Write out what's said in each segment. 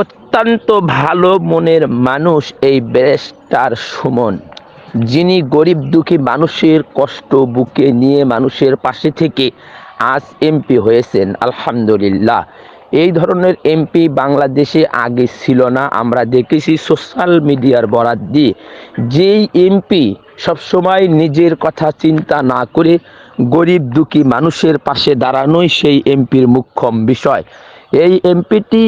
অত্যন্ত ভালো মনের মানুষ এই ব্যারিস্টার সুমন। যিনি গরিব দুঃখী মানুষের কষ্ট বুকে নিয়ে মানুষের পাশে থেকে আজ এমপি হয়েছেন, আলহামদুলিল্লাহ। এই ধরনের এমপি বাংলাদেশে আগে ছিল না। আমরা দেখেছি সোশ্যাল মিডিয়ার বরাত দিয়ে। যেই এমপি সবসময় নিজের কথা চিন্তা না করে গরিব দুঃখী মানুষের পাশে দাঁড়ানোই সেই এমপির মুখ্যম বিষয়। এই এমপিটি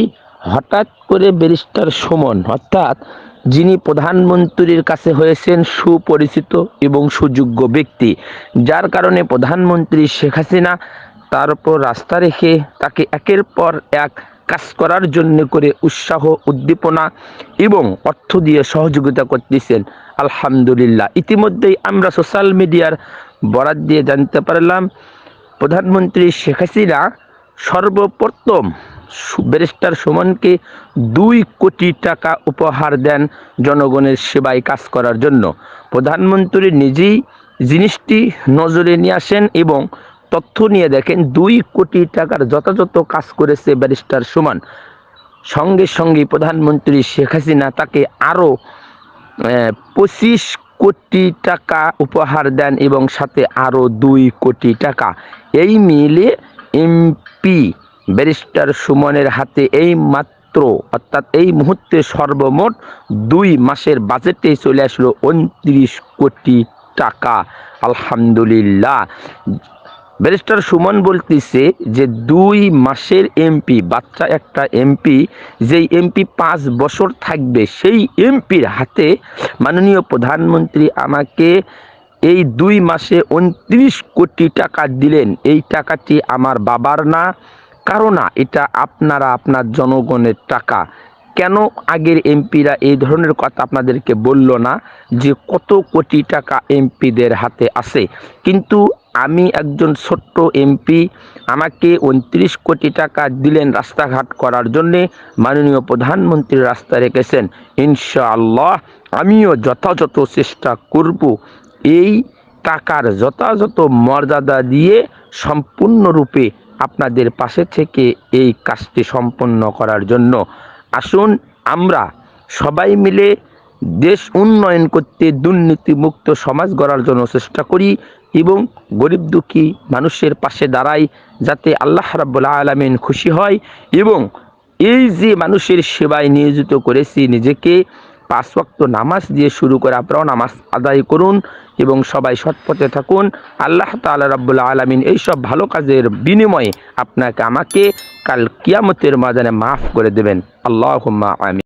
হঠাৎ করে ব্যারিস্টার সুমন, অর্থাৎ যিনি প্রধানমন্ত্রীর কাছে হয়েছেন সুপরিচিত এবং সুযোগ্য ব্যক্তি, যার কারণে প্রধানমন্ত্রী শেখ হাসিনা তার উপর রাস্তা রেখে তাকে একের পর এক কাজ করার জন্য করে উৎসাহ, উদ্দীপনা এবং অর্থ দিয়ে সহযোগিতা করতেছেন। আলহামদুলিল্লাহ। ইতিমধ্যেই আমরা সোশ্যাল মিডিয়ার বরাত দিয়ে জানতে পারলাম, প্রধানমন্ত্রী শেখ হাসিনা সর্বপ্রথম ব্যারিস্টার সুমনকে দুই কোটি টাকা উপহার দেন জনগণের সেবায় কাজ করার জন্য। প্রধানমন্ত্রী নিজেই জিনিসটি নজরে নিয়ে আসেন এবং তথ্য নিয়ে দেখেন, দুই কোটি টাকার যথাযথ কাজ করেছে ব্যারিস্টার সুমন। সঙ্গে সঙ্গে প্রধানমন্ত্রী শেখ হাসিনা তাকে আরও পঁচিশ কোটি টাকা উপহার দেন এবং সাথে আরও দুই কোটি টাকা। এই মিলে এমপি ব্যারিস্টার সুমনের হাতে এই মাত্র, অর্থাৎ এই মুহূর্তে সর্বমোট দুই মাসের বাজেটে চলে আসলো উনত্রিশ কোটি টাকা। আলহামদুলিল্লাহ। ব্যারিস্টার সুমন বলতেছে যে দুই মাসের এমপি বাচ্চা একটা এমপি যেই এমপি পাঁচ বছর থাকবে, সেই এমপির হাতে মাননীয় প্রধানমন্ত্রী আমাকে এই দুই মাসে উনত্রিশ কোটি টাকা দিলেন। এই টাকাটি আমার বাবার না কারও না এটা আপনারা আপনার জনগণের টাকা। কেন আগের এমপিরা এই ধরনের কথা আপনাদেরকে বলল না যে কত কোটি টাকা এমপিদের হাতে আছে? কিন্তু আমি একজন ছোট্ট এমপি, আমাকে উনত্রিশ কোটি টাকা দিলেন রাস্তাঘাট করার জন্যে। মাননীয় প্রধানমন্ত্রী রাস্তা রেখেছেন। ইনশাআল্লাহ আমিও যথাযথ চেষ্টা করব এই টাকার যথাযথ মর্যাদা দিয়ে সম্পূর্ণরূপে আপনাদের পাশে থেকে এই কাজটি সম্পন্ন করার জন্য আসুন আমরা সবাই মিলে দেশ উন্নয়ন করতে দুর্নীতিমুক্ত সমাজ গড়ার জন্য চেষ্টা করি এবং গরিব দুঃখী মানুষের পাশে দাঁড়াই যাতে আল্লাহ রাব্বুল আলামিন খুশি হয় এবং এই যে মানুষের সেবায় নিয়োজিত করেছি নিজেকে পাঁচ ওয়াক্ত নামাজ দিয়ে শুরু করে আপনারাও নামাজ আদায় করুন এবং সবাই সৎপথে থাকুন। আল্লাহ তাআলা রাব্বুল আলামিন এইসব ভালো কাজের বিনিময়ে আপনাকে আমাকে কাল কিয়ামতের মাদানে মাফ করে দেবেন। আল্লাহ আমিন।